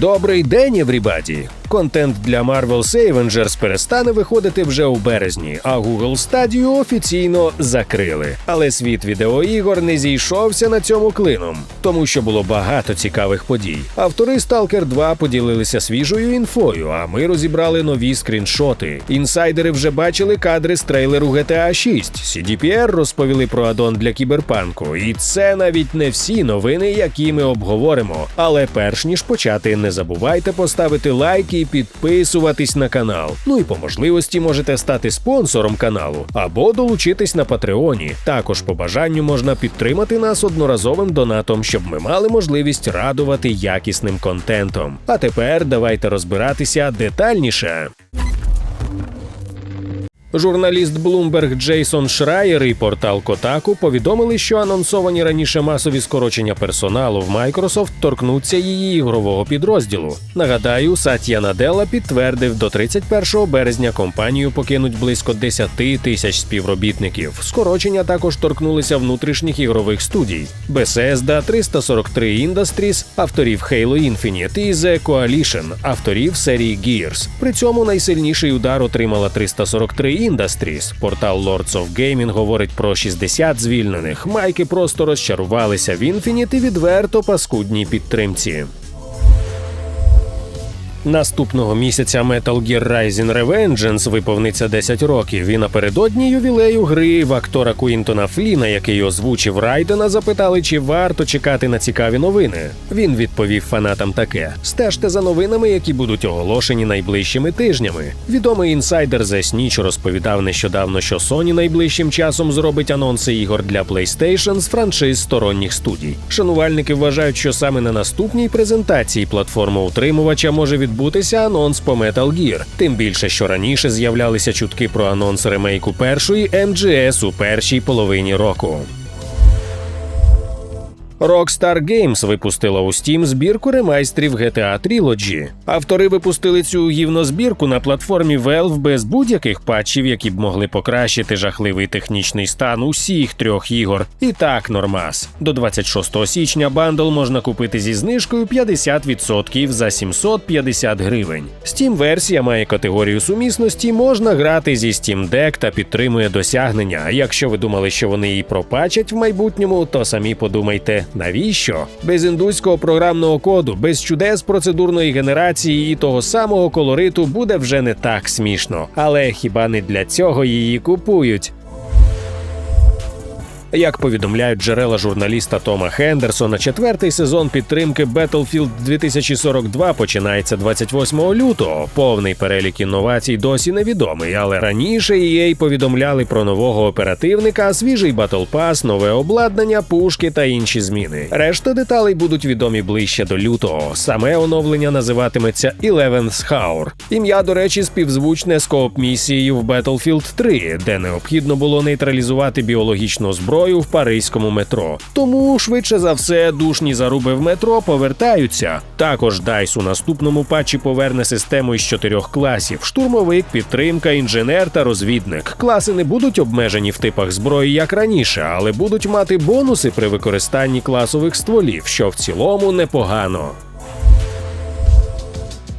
Добрий день, everybody! Контент для Marvel Avengers перестане виходити вже у березні, а Google Stadia офіційно закрили. Але світ відеоігор не зійшовся на цьому клином, тому що було багато цікавих подій. Автори Stalker 2 поділилися свіжою інфою, а ми розібрали нові скріншоти. Інсайдери вже бачили кадри з трейлеру GTA 6. CDPR розповіли про аддон для кіберпанку. І це навіть не всі новини, які ми обговоримо. Але перш ніж почати, не забувайте поставити лайк і підписуватись на канал. Ну і по можливості можете стати спонсором каналу або долучитись на Патреоні. Також по бажанню можна підтримати нас одноразовим донатом, щоб ми мали можливість радувати якісним контентом. А тепер давайте розбиратися детальніше. Журналіст Bloomberg Джейсон Шрайер і портал Kotaku повідомили, що анонсовані раніше масові скорочення персоналу в Microsoft торкнуться її ігрового підрозділу. Нагадаю, Сатья Наделла підтвердив, до 31 березня компанію покинуть близько 10 тисяч співробітників. Скорочення також торкнулися внутрішніх ігрових студій: Bethesda, 343 Industries, авторів Halo Infinite і The Coalition, авторів серії Gears. При цьому найсильніший удар отримала 343 Industries. Портал Lords of Gaming говорить про 60 звільнених. Майки просто розчарувалися в Infinite і відверто паскудній підтримці. Наступного місяця Metal Gear Rising Revengeance виповниться 10 років. І напередодні ювілею гри в актора Куінтона Фліна, який озвучив Райдена, запитали, чи варто чекати на цікаві новини. Він відповів фанатам таке: стежте за новинами, які будуть оголошені найближчими тижнями. Відомий інсайдер The Snitch розповідав нещодавно, що Sony найближчим часом зробить анонси ігор для PlayStation з франшиз сторонніх студій. Шанувальники вважають, що саме на наступній презентації платформа утримувача може відбутися анонс по Metal Gear. Тим більше, що раніше з'являлися чутки про анонс ремейку першої MGS у першій половині року. Rockstar Games випустила у Steam збірку ремайстрів GTA Trilogy. Автори випустили цю гівнозбірку на платформі Valve без будь-яких патчів, які б могли покращити жахливий технічний стан усіх трьох ігор. І так, нормас. До 26 січня бандл можна купити зі знижкою 50% за 750 гривень. Steam версія має категорію сумісності, можна грати зі Steam Deck та підтримує досягнення. Якщо ви думали, що вони її пропачать в майбутньому, то самі подумайте. Навіщо? Без індуського програмного коду, без чудес процедурної генерації і того самого колориту буде вже не так смішно. Але хіба не для цього її купують? Як повідомляють джерела журналіста Тома Хендерсона, четвертий сезон підтримки Battlefield 2042 починається 28 лютого. Повний перелік інновацій досі невідомий, але раніше EA повідомляли про нового оперативника, свіжий Pass, нове обладнання, пушки та інші зміни. Решта деталей будуть відомі ближче до лютого. Саме оновлення називатиметься Eleventh Hour. Ім'я, до речі, співзвучне з кооп місією в Battlefield 3, де необхідно було нейтралізувати біологічну зброю в паризькому метро. Тому швидше за все душні заруби в метро повертаються. Також DICE у наступному патчі поверне систему із чотирьох класів: штурмовик, підтримка, інженер та розвідник. Класи не будуть обмежені в типах зброї як раніше, але будуть мати бонуси при використанні класових стволів, що в цілому непогано.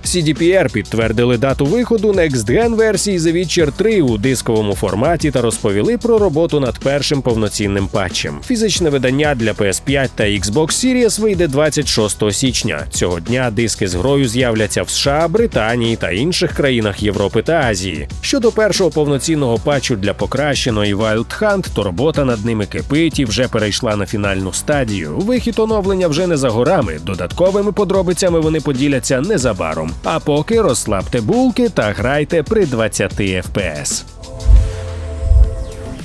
CDPR підтвердили дату виходу Next Gen версії The Witcher 3 у дисковому форматі та розповіли про роботу над першим повноцінним патчем. Фізичне видання для PS5 та Xbox Series вийде 26 січня. Цього дня диски з грою з'являться в США, Британії та інших країнах Європи та Азії. Щодо першого повноцінного патчу для покращеної Wild Hunt, то робота над ними кипить і вже перейшла на фінальну стадію. Вихід оновлення вже не за горами. Додатковими подробицями вони поділяться незабаром. А поки розслабте булки та грайте при 20 FPS.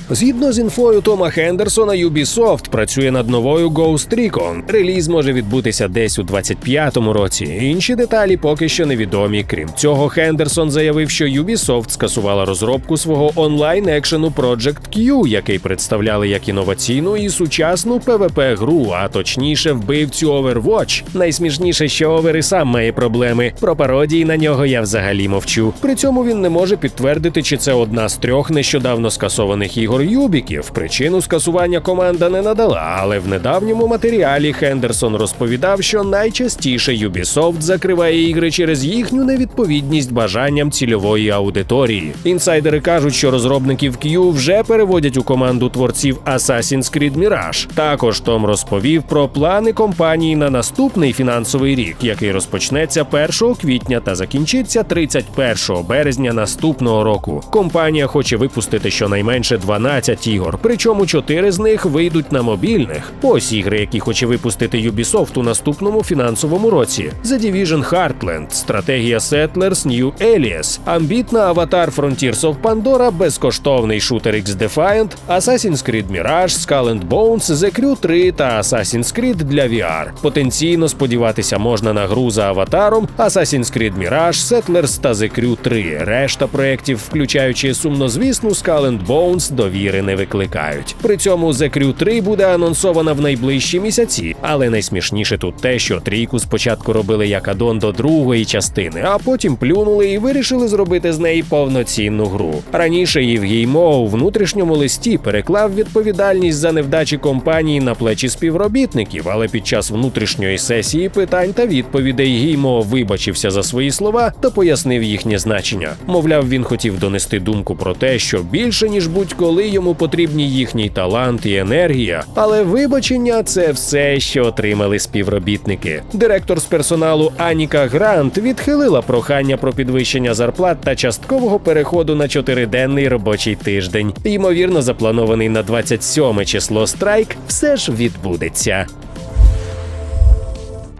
Згідно з інфою Тома Хендерсона, Ubisoft працює над новою Ghost Recon. Реліз може відбутися десь у 25-му році. Інші деталі поки що невідомі. Крім цього, Хендерсон заявив, що Ubisoft скасувала розробку свого онлайн екшену Project Q, який представляли як інноваційну і сучасну pvp гру, а точніше вбивцю Overwatch. Найсмішніше, що Овер і сам має проблеми. Про пародії на нього я взагалі мовчу. При цьому він не може підтвердити, чи це одна з трьох нещодавно скасованих ігор ігор Юбіків. Причину скасування команда не надала, але в недавньому матеріалі Хендерсон розповідав, що найчастіше Ubisoft закриває ігри через їхню невідповідність бажанням цільової аудиторії. Інсайдери кажуть, що розробників Q вже переводять у команду творців Assassin's Creed Mirage. Також Том розповів про плани компанії на наступний фінансовий рік, який розпочнеться 1 квітня та закінчиться 31 березня наступного року. Компанія хоче випустити щонайменше 12 ігор, причому 4 з них вийдуть на мобільних. Ось ігри, які хоче випустити Ubisoft у наступному фінансовому році: The Division Heartland, стратегія Settlers New Alias, амбітна Avatar Frontiers of Pandora, безкоштовний шутер X-Defiant, Assassin's Creed Mirage, Skull and Bones, The Crew 3 та Assassin's Creed для VR. Потенційно сподіватися можна на гру за аватаром, Assassin's Creed Mirage, Settlers та The Crew 3. Решта проєктів, включаючи сумнозвісну Skull and Bones, довіри не викликають. При цьому The Crew 3 буде анонсована в найближчі місяці, але найсмішніше тут те, що трійку спочатку робили як адон до другої частини, а потім плюнули і вирішили зробити з неї повноцінну гру. Раніше Євгій Мо у внутрішньому листі переклав відповідальність за невдачі компанії на плечі співробітників, але під час внутрішньої сесії питань та відповідей Гіймо вибачився за свої слова та пояснив їхнє значення. Мовляв, він хотів донести думку про те, що більше ніж будь-коли йому потрібні їхній талант і енергія. Але вибачення це все, що отримали співробітники. Директор з персоналу Аніка Грант відхилила прохання про підвищення зарплат та часткового переходу на чотириденний робочий тиждень. Ймовірно, запланований на 27 число страйк все ж відбудеться.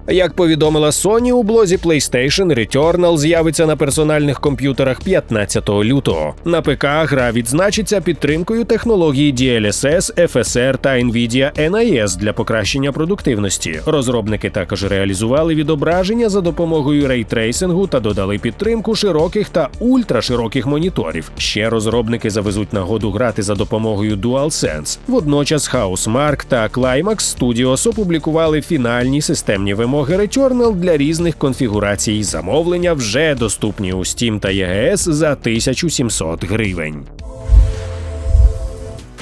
Як повідомила Sony, у блозі PlayStation Returnal з'явиться на персональних комп'ютерах 15 лютого. На ПК гра відзначиться підтримкою технології DLSS, FSR та NVIDIA NIS для покращення продуктивності. Розробники також реалізували відображення за допомогою рейтрейсингу та додали підтримку широких та ультрашироких моніторів. Ще розробники завезуть нагоду грати за допомогою DualSense. Водночас Housemark та Climax Studios опублікували фінальні системні вимоги Returnal для різних конфігурацій. Замовлення вже доступні у Steam та EGS за 1700 гривень.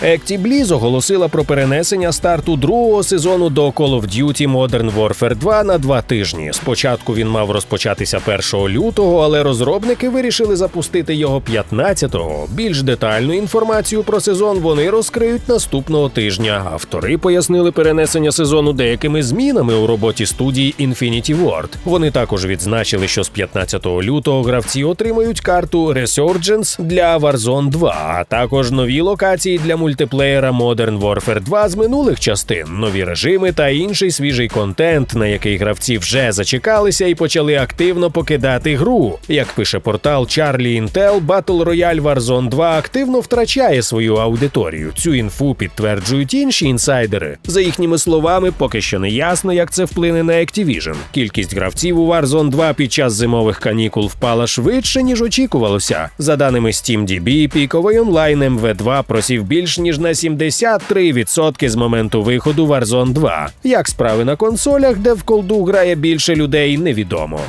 ActiBliz оголосила про перенесення старту другого сезону до Call of Duty Modern Warfare 2 на два тижні. Спочатку він мав розпочатися 1 лютого, але розробники вирішили запустити його 15-го. Більш детальну інформацію про сезон вони розкриють наступного тижня. Автори пояснили перенесення сезону деякими змінами у роботі студії Infinity Ward. Вони також відзначили, що з 15 лютого гравці отримають карту Resurgence для Warzone 2, а також нові локації для мультиплеєра Modern Warfare 2 з минулих частин, нові режими та інший свіжий контент, на який гравці вже зачекалися і почали активно покидати гру. Як пише портал Charlie Intel, Battle Royale Warzone 2 активно втрачає свою аудиторію. Цю інфу підтверджують інші інсайдери. За їхніми словами, поки що не ясно, як це вплине на Activision. Кількість гравців у Warzone 2 під час зимових канікул впала швидше ніж очікувалося. За даними SteamDB, піковий онлайн МВ2 просів більш ніж на 73% з моменту виходу Warzone 2. Як справи на консолях, де в колду грає більше людей, невідомо.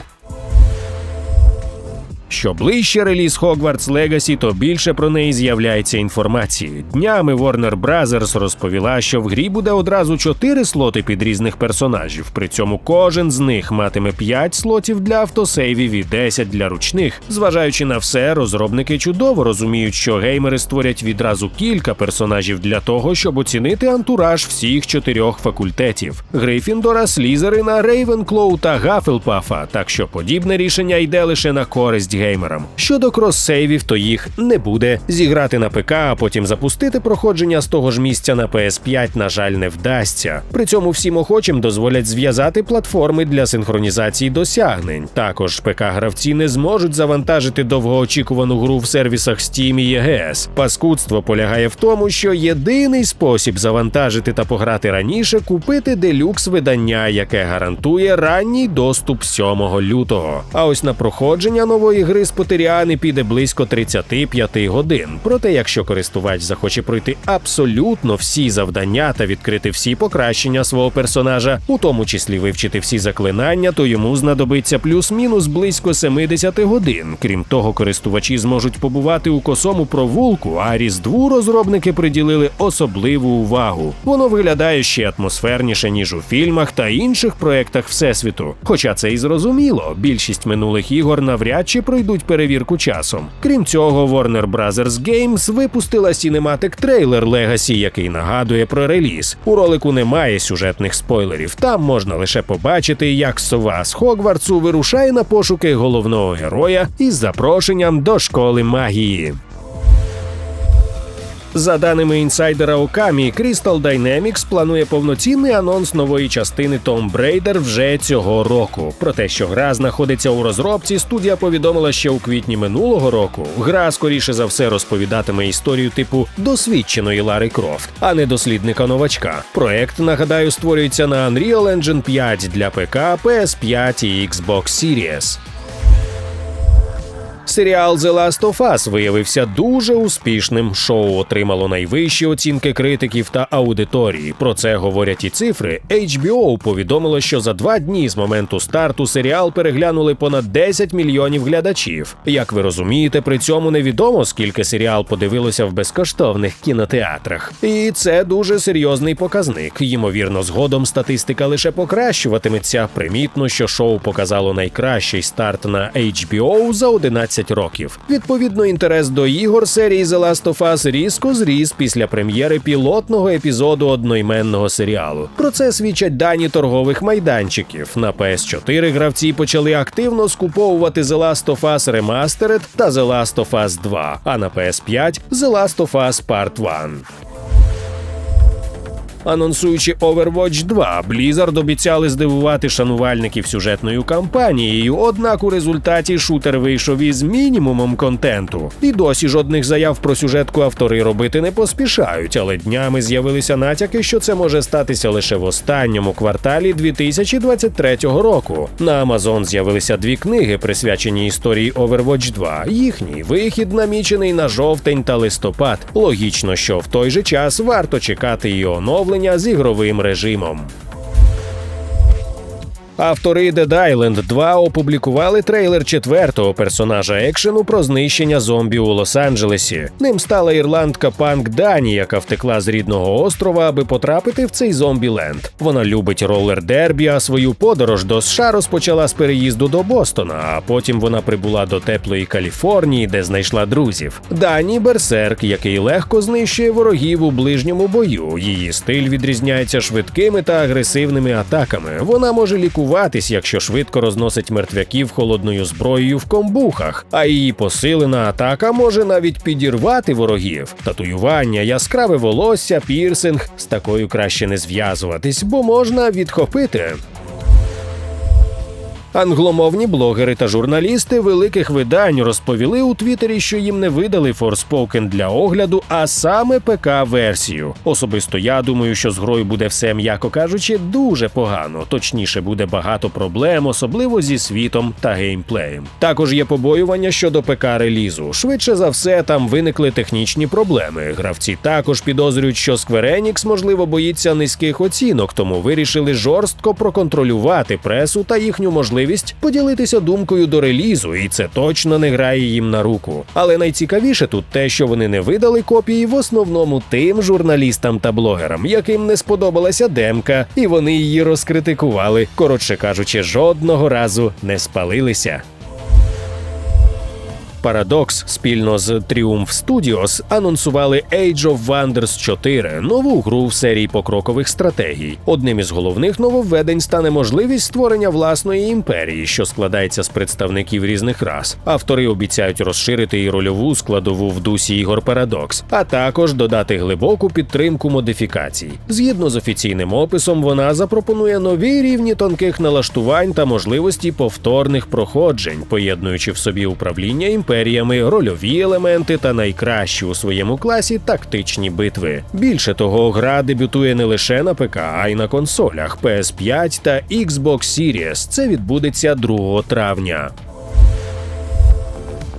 Що ближче реліз Hogwarts Legacy, то більше про неї з'являється інформації. Днями Warner Bros. розповіла, що в грі буде одразу 4 слоти під різних персонажів. При цьому кожен з них матиме 5 слотів для автосейвів і 10 для ручних. Зважаючи на все, розробники чудово розуміють, що геймери створять відразу кілька персонажів для того, щоб оцінити антураж всіх чотирьох факультетів: Грифіндора, Слізерина, Рейвенклоу та Гафелпафа. Так що подібне рішення йде лише на користь геймерам. Щодо крос-сейвів, то їх не буде. Зіграти на ПК, а потім запустити проходження з того ж місця на PS5, на жаль, не вдасться. При цьому всім охочим дозволять зв'язати платформи для синхронізації досягнень. Також ПК-гравці не зможуть завантажити довгоочікувану гру в сервісах Steam і EGS. Паскудство полягає в тому, що єдиний спосіб завантажити та пограти раніше купити делюкс видання, яке гарантує ранній доступ 7 лютого. А ось на проходження нової гри гри Спотеріани піде близько 35 годин. Проте, якщо користувач захоче пройти абсолютно всі завдання та відкрити всі покращення свого персонажа, у тому числі вивчити всі заклинання, то йому знадобиться плюс-мінус близько 70 годин. Крім того, користувачі зможуть побувати у косому провулку, а різдву розробники приділили особливу увагу. Воно виглядає ще атмосферніше ніж у фільмах та інших проектах всесвіту. Хоча це і зрозуміло, більшість минулих ігор навряд чи пройдуть перевірку часом. Крім цього, Warner Bros. Games випустила Cinematic трейлер Legacy, який нагадує про реліз. У ролику немає сюжетних спойлерів. Там можна лише побачити, як сова з Хогвартсу вирушає на пошуки головного героя із запрошенням до школи магії. За даними інсайдера Окамі, Crystal Dynamics планує повноцінний анонс нової частини Tomb Raider вже цього року. Про те, що гра знаходиться у розробці, студія повідомила ще у квітні минулого року. Гра скоріше за все розповідатиме історію типу досвідченої Лари Крофт, а не дослідника новачка. Проект, нагадаю, створюється на Unreal Engine 5 для ПК, PS5 і Xbox Series. Серіал The Last of Us виявився дуже успішним. Шоу отримало найвищі оцінки критиків та аудиторії. Про це говорять і цифри. HBO повідомило, що за два дні з моменту старту серіал переглянули понад 10 мільйонів глядачів. Як ви розумієте, при цьому невідомо скільки серіал подивилося в безкоштовних кінотеатрах. І це дуже серйозний показник. Ймовірно, згодом статистика лише покращуватиметься. Примітно, що шоу показало найкращий старт на HBO за 11 років. Відповідно, інтерес до ігор серії The Last of Us різко зріс після прем'єри пілотного епізоду одноіменного серіалу. Про це свідчать дані торгових майданчиків. На PS4 гравці почали активно скуповувати The Last of Us Remastered та The Last of Us 2, а на PS5 The Last of Us Part 1. Анонсуючи Overwatch 2, Blizzard обіцяли здивувати шанувальників сюжетною кампанією, однак у результаті шутер вийшов із мінімумом контенту. І досі жодних заяв про сюжетку автори робити не поспішають, але днями з'явилися натяки, що це може статися лише в останньому кварталі 2023 року. На Amazon з'явилися дві книги, присвячені історії Overwatch 2. Їхній вихід намічений на жовтень та листопад. Логічно, що в той же час варто чекати і оновлення з ігровим режимом. Автори Dead Island 2 опублікували трейлер четвертого персонажа екшену про знищення зомбі у Лос-Анджелесі. Ним стала ірландка Панк Дані, яка втекла з рідного острова, аби потрапити в цей зомбі-ленд. Вона любить ролер дербі, а свою подорож до США розпочала з переїзду до Бостона. А потім вона прибула до теплої Каліфорнії, де знайшла друзів. Дані берсерк, який легко знищує ворогів у ближньому бою. Її стиль відрізняється швидкими та агресивними атаками. Вона може лікувати лікуватись, якщо швидко розносить мертвяків холодною зброєю в комбухах, а її посилена атака може навіть підірвати ворогів. Татуювання, яскраве волосся, пірсинг з такою краще не зв'язуватись, бо можна відхопити. Англомовні блогери та журналісти великих видань розповіли у Твіттері, що їм не видали Forspoken для огляду, а саме ПК-версію. Особисто я думаю, що з грою буде все, м'яко кажучи, дуже погано. Точніше, буде багато проблем, особливо зі світом та геймплеєм. Також є побоювання щодо ПК-релізу. Швидше за все, там виникли технічні проблеми. Гравці також підозрюють, що Square Enix, можливо, боїться низьких оцінок, тому вирішили жорстко проконтролювати пресу та їхню можливість поділитися думкою до релізу, і це точно не грає їм на руку. Але найцікавіше тут те, що вони не видали копії в основному тим журналістам та блогерам, яким не сподобалася демка, і вони її розкритикували. Коротше кажучи, жодного разу не спалилися. Paradox спільно з Triumph Studios анонсували Age of Wonders 4, нову гру в серії покрокових стратегій. Одним із головних нововведень стане можливість створення власної імперії, що складається з представників різних рас. Автори обіцяють розширити і рольову складову в дусі ігор Paradox, а також додати глибоку підтримку модифікацій. Згідно з офіційним описом, вона запропонує нові рівні тонких налаштувань та можливості повторних проходжень, поєднуючи в собі управління імперією імперіями, рольові елементи та найкращі у своєму класі тактичні битви. Більше того, гра дебютує не лише на ПК, а й на консолях PS5 та Xbox Series. Це відбудеться 2 травня.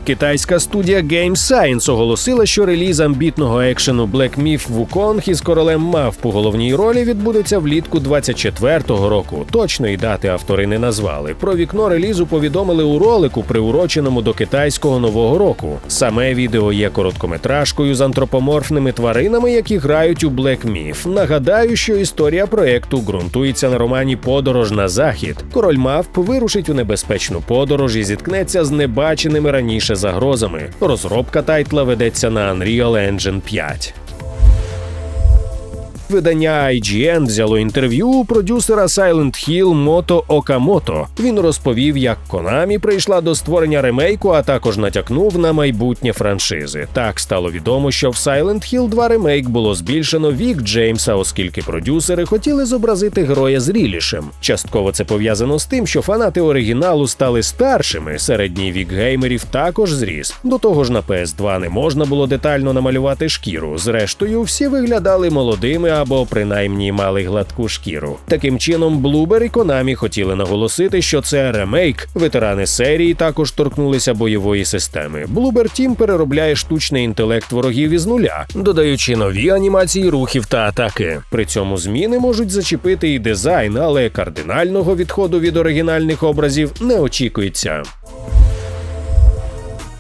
Китайська студія Game Science оголосила, що реліз амбітного екшену Black Myth Wukong із королем мавп у головній ролі відбудеться влітку 24-го року. Точної дати автори не назвали. Про вікно релізу повідомили у ролику, приуроченому до китайського нового року. Саме відео є короткометражкою з антропоморфними тваринами, які грають у Black Myth. Нагадаю, що історія проекту ґрунтується на романі Подорож на захід. Король мавп вирушить у небезпечну подорож і зіткнеться з небаченими раніше загрозами. Розробка тайтла ведеться на Unreal Engine 5. Видання IGN взяло інтерв'ю у продюсера Silent Hill Мото Окамото. Він розповів, як Konami прийшла до створення ремейку, а також натякнув на майбутнє франшизи. Так стало відомо, що в Silent Hill 2 ремейк було збільшено вік Джеймса, оскільки продюсери хотіли зобразити героя зрілішим. Частково це пов'язано з тим, що фанати оригіналу стали старшими. Середній вік геймерів також зріс. До того ж, на PS2 не можна було детально намалювати шкіру. Зрештою, всі виглядали молодими або принаймні мали гладку шкіру. Таким чином, Bloober і Konami хотіли наголосити, що це ремейк. Ветерани серії також торкнулися бойової системи. Bloober Team переробляє штучний інтелект ворогів із нуля, додаючи нові анімації рухів та атаки. При цьому зміни можуть зачепити і дизайн, але кардинального відходу від оригінальних образів не очікується.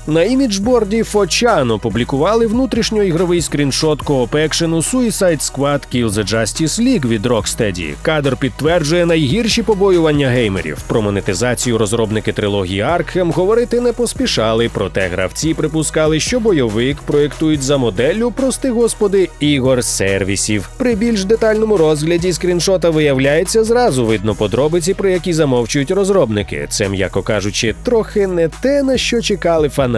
На іміджборді Фочан опублікували внутрішньоігровий скріншот коопекшену Suicide Squad Kill the Justice League від Rocksteady. Кадр підтверджує найгірші побоювання геймерів. Про монетизацію розробники трилогії Arkham говорити не поспішали, проте гравці припускали, що бойовик проєктують за моделлю, прости господи, ігор сервісів. При більш детальному розгляді скріншота виявляється зразу видно подробиці, про які замовчують розробники. Це, м'яко кажучи, трохи не те, на що чекали фанати.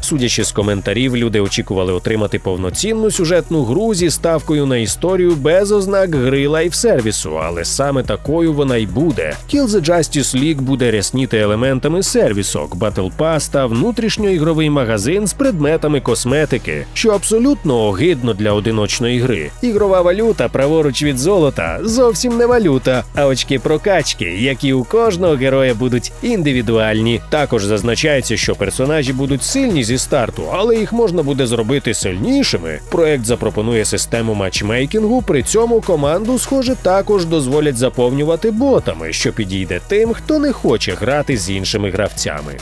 Судячи з коментарів, люди очікували отримати повноцінну сюжетну гру зі ставкою на історію без ознак гри лайфсервісу, але саме такою вона й буде. Kill the Justice League буде рясніти елементами сервісок, Battle Pass та внутрішньоігровий магазин з предметами косметики, що абсолютно огидно для одиночної гри. Ігрова валюта праворуч від золота зовсім не валюта, а очки прокачки, які у кожного героя будуть індивідуальні. Також зазначається, що персонажі будуть сильні зі старту, але їх можна буде зробити сильнішими. Проект запропонує систему матчмейкінгу. При цьому команду, схоже, також дозволять заповнювати ботами, що підійде тим, хто не хоче грати з іншими гравцями.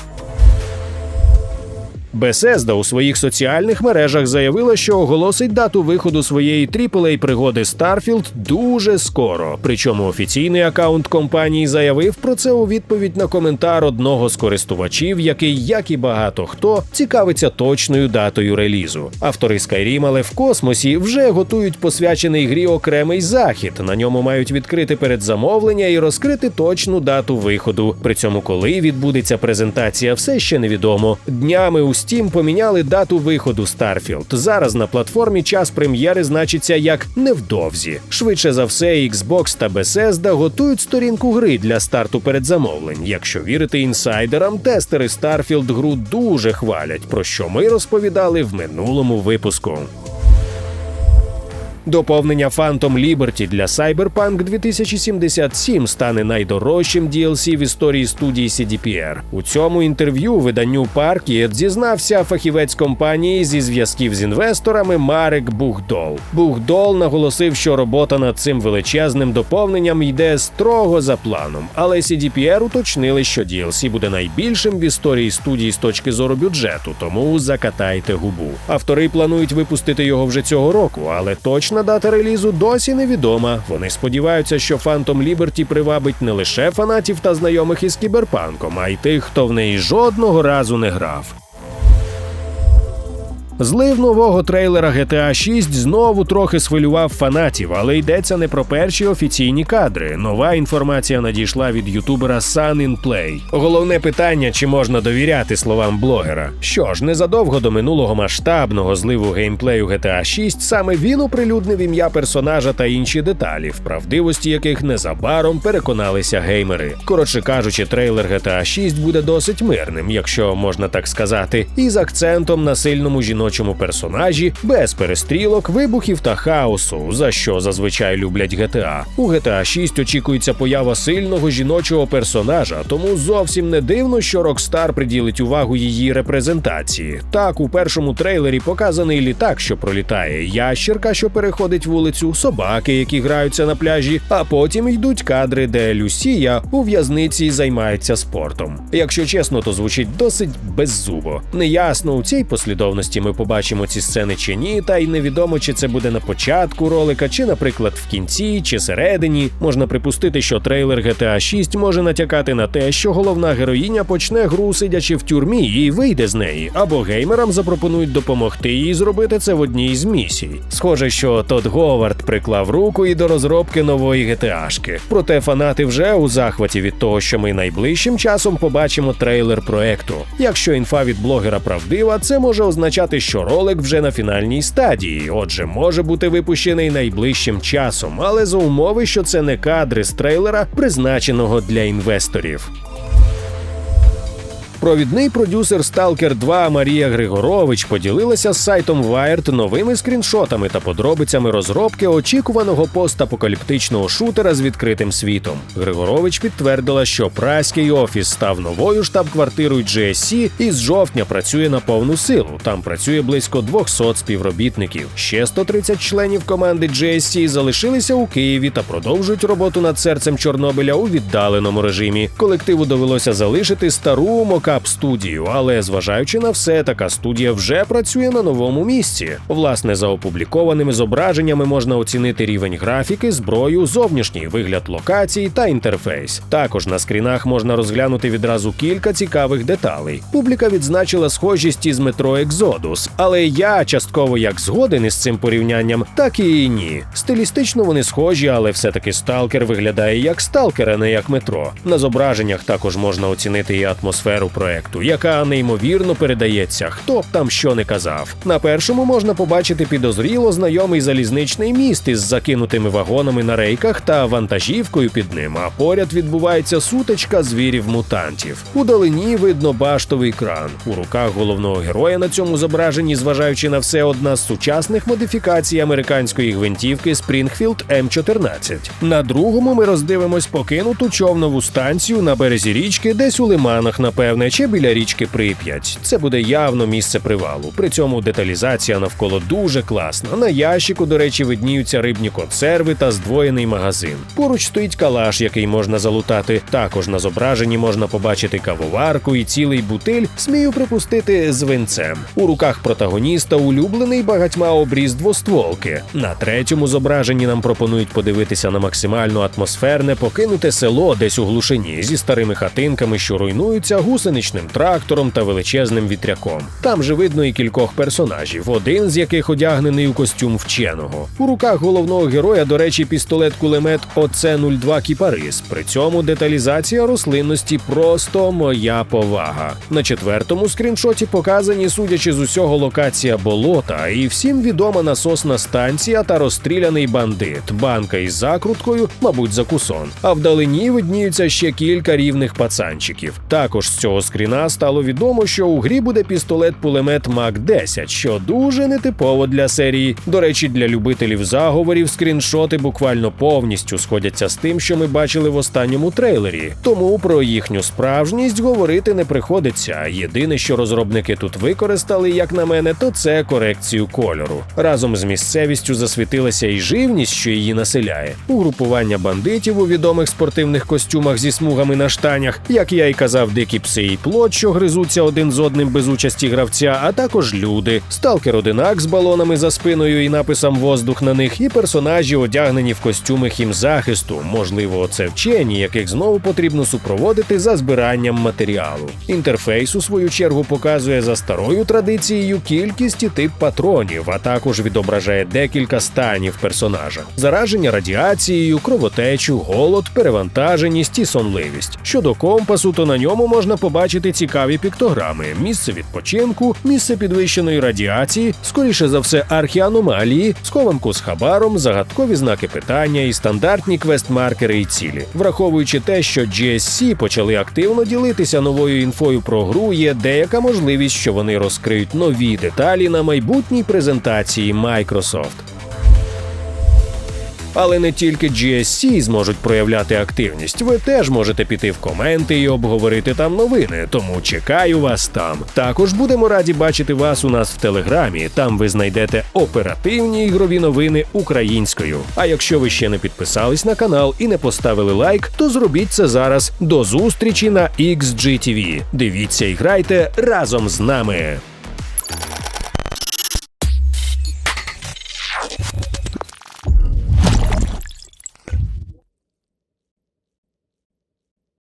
Bethesda у своїх соціальних мережах заявила, що оголосить дату виходу своєї aaa пригоди Starfield дуже скоро. Причому офіційний акаунт компанії заявив про це у відповідь на коментар одного з користувачів, який, як і багато хто, цікавиться точною датою релізу. Автори Skyrim, але в космосі вже готують посвячений грі окремий захід. На ньому мають відкрити передзамовлення і розкрити точну дату виходу. При цьому, коли відбудеться презентація, все ще невідомо. Днями у Steam поміняли дату виходу Starfield. Зараз на платформі час прем'єри значиться як невдовзі. Швидше за все, Xbox та Bethesda готують сторінку гри для старту передзамовлень. Якщо вірити інсайдерам, тестери Starfield гру дуже хвалять, про що ми розповідали в минулому випуску. Доповнення Phantom Liberty для Cyberpunk 2077 стане найдорожчим DLC в історії студії CDPR. У цьому інтерв'ю виданню Parkit зізнався фахівець компанії зі зв'язків з інвесторами Марек Бухдол. Бухдол наголосив, що робота над цим величезним доповненням йде строго за планом, але CDPR уточнили, що DLC буде найбільшим в історії студії з точки зору бюджету, тому закатайте губу. Автори планують випустити його вже цього року, але точно Точна дата релізу досі невідома. Вони сподіваються, що Phantom Liberty привабить не лише фанатів та знайомих із кіберпанком, а й тих, хто в неї жодного разу не грав. Злив нового трейлера GTA 6 знову трохи схвилював фанатів, але йдеться не про перші офіційні кадри. Нова інформація надійшла від ютубера Sun in Play. Головне питання, чи можна довіряти словам блогера. Що ж, незадовго до минулого масштабного зливу геймплею GTA 6 саме він оприлюднив ім'я персонажа та інші деталі, в правдивості яких незабаром переконалися геймери. Коротше кажучи, трейлер GTA 6 буде досить мирним, якщо можна так сказати, і з акцентом на сильному жіночому жіночому персонажі, без перестрілок, вибухів та хаосу, за що зазвичай люблять GTA. У GTA 6 очікується поява сильного жіночого персонажа, тому зовсім не дивно, що Rockstar приділить увагу її репрезентації. Так, у першому трейлері показаний літак, що пролітає, ящерка, що переходить вулицю, собаки, які граються на пляжі, а потім йдуть кадри, де Люсія у в'язниці займається спортом. Якщо чесно, то звучить досить беззубо. Неясно у цій послідовності ми побачимо ці сцени чи ні, та й невідомо, чи це буде на початку ролика, чи, наприклад, в кінці, чи середині. Можна припустити, що трейлер GTA 6 може натякати на те, що головна героїня почне гру, сидячи в тюрмі, і вийде з неї, або геймерам запропонують допомогти їй зробити це в одній з місій. Схоже, що Тодд Говард приклав руку і до розробки нової GTA-шки. Проте фанати вже у захваті від того, що ми найближчим часом побачимо трейлер проекту. Якщо інфа від блогера правдива, це може означати, що ролик вже на фінальній стадії, отже, може бути випущений найближчим часом, але за умови, що це не кадри з трейлера, призначеного для інвесторів. Провідний продюсер Stalker 2 Марія Григорович поділилася з сайтом Wired новими скріншотами та подробицями розробки очікуваного постапокаліптичного шутера з відкритим світом. Григорович підтвердила, що праський офіс став новою штаб-квартирою GSC і з жовтня працює на повну силу. Там працює близько 200 співробітників. Ще 130 членів команди GSC залишилися у Києві та продовжують роботу над серцем Чорнобиля у віддаленому режимі. Колективу довелося залишити стару мокап студію, але зважаючи на все, така студія вже працює на новому місці. Власне, за опублікованими зображеннями можна оцінити рівень графіки, зброю, зовнішній вигляд локацій та інтерфейс. Також на скрінах можна розглянути відразу кілька цікавих деталей. Публіка відзначила схожість із метро Екзодус, але я частково як згоден із цим порівнянням, так і ні. Стилістично вони схожі, але все-таки сталкер виглядає як сталкер, а не як метро. На зображеннях також можна оцінити і атмосферу проекту, яка неймовірно передається, хто б там що не казав. На першому можна побачити підозріло знайомий залізничний міст із закинутими вагонами на рейках та вантажівкою під ним. А поряд відбувається сутичка звірів-мутантів. У далині видно баштовий кран. У руках головного героя на цьому зображенні, зважаючи на все, одна з сучасних модифікацій американської гвинтівки Springfield M14. На другому ми роздивимось покинуту човнову станцію на березі річки, десь у лиманах, напевне, чи біля річки Прип'ять. Це буде явно місце привалу. При цьому деталізація навколо дуже класна. На ящику, до речі, видніються рибні консерви та здвоєний магазин. Поруч стоїть калаш, який можна залутати. Також на зображенні можна побачити кавоварку і цілий бутиль, смію припустити, з винцем. У руках протагоніста улюблений багатьма обріз двостволки. На третьому зображенні нам пропонують подивитися на максимально атмосферне покинуте село десь у глушині зі старими хатинками, що руйнуються гусеничним трактором та величезним вітряком. Там же видно і кількох персонажів, один з яких одягнений у костюм вченого. У руках головного героя, до речі, пістолет-кулемет ОЦ-02 Кіпарис. При цьому деталізація рослинності просто моя повага. На четвертому скріншоті показані, судячи з усього, локація болота і всім відома насосна станція та розстріляний бандит, банка із закруткою, мабуть, закусон. А вдалині видніються ще кілька рівних пацанчиків. Також з цього скріна стало відомо, що у грі буде пістолет-пулемет Мак 10 що дуже нетипово для серії. До речі, для любителів заговорів скріншоти буквально повністю сходяться з тим, що ми бачили в останньому трейлері. Тому про їхню справжність говорити не приходиться. Єдине, що розробники тут використали, як на мене, то це корекцію кольору. Разом з місцевістю засвітилася і живність, що її населяє. Угрупування бандитів у відомих спортивних костюмах зі смугами на штанях, як я й казав, дикі пси і плот, що гризуться один з одним без участі гравця, а також люди, сталкер одинак з балонами за спиною і написом воздух на них, і персонажі, одягнені в костюми хімзахисту. Можливо, це вчені, яких знову потрібно супроводити за збиранням матеріалу. Інтерфейс у свою чергу показує за старою традицією кількість і тип патронів, а також відображає декілька станів персонажа: зараження радіацією, кровотечу, голод, перевантаженість і сонливість. Щодо компасу, то на ньому можна побачити побачити цікаві піктограми, місце відпочинку, місце підвищеної радіації, скоріше за все, архіаномалії, схованку з хабаром, загадкові знаки питання і стандартні квест-маркери і цілі. Враховуючи те, що GSC почали активно ділитися новою інфою про гру, є деяка можливість, що вони розкриють нові деталі на майбутній презентації Microsoft. Але не тільки GSC зможуть проявляти активність. Ви теж можете піти в коменти і обговорити там новини. Тому чекаю вас там. Також будемо раді бачити вас у нас в телеграмі. Там ви знайдете оперативні ігрові новини українською. А якщо ви ще не підписались на канал і не поставили лайк, то зробіть це зараз. До зустрічі на XGTV. Дивіться і грайте разом з нами.